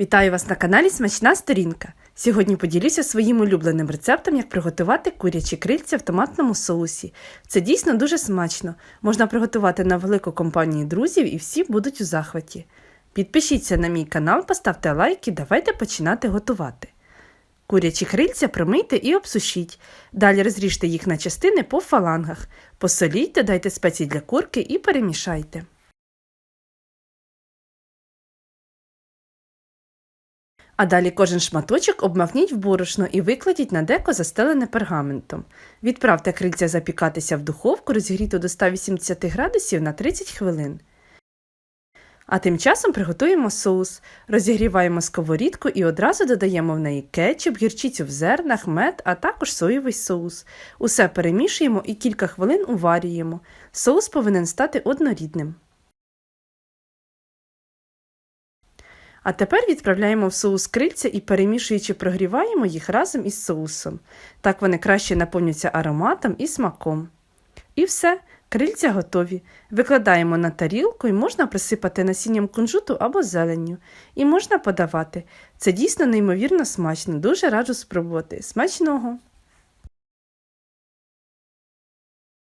Вітаю вас на каналі Смачна Сторінка. Сьогодні поділюся своїм улюбленим рецептом, як приготувати курячі крильця в томатному соусі. Це дійсно дуже смачно. Можна приготувати на велику компанію друзів і всі будуть у захваті. Підпишіться на мій канал, поставте лайк і давайте починати готувати. Курячі крильця промийте і обсушіть. Далі розріжте їх на частини по фалангах. Посоліть, додайте спеції для курки і перемішайте. А далі кожен шматочок обмакніть в борошно і викладіть на деко застелене пергаментом. Відправте крильця запікатися в духовку, розігріту до 180 градусів на 30 хвилин. А тим часом приготуємо соус. Розігріваємо сковорідку і одразу додаємо в неї кетчуп, гірчицю в зернах, мед, а також соєвий соус. Усе перемішуємо і кілька хвилин уварюємо. Соус повинен стати однорідним. А тепер відправляємо в соус крильця і перемішуючи прогріваємо їх разом із соусом. Так вони краще наповнюються ароматом і смаком. І все, крильця готові. Викладаємо на тарілку і можна присипати насінням кунжуту або зеленню. І можна подавати. Це дійсно неймовірно смачно, дуже раджу спробувати. Смачного!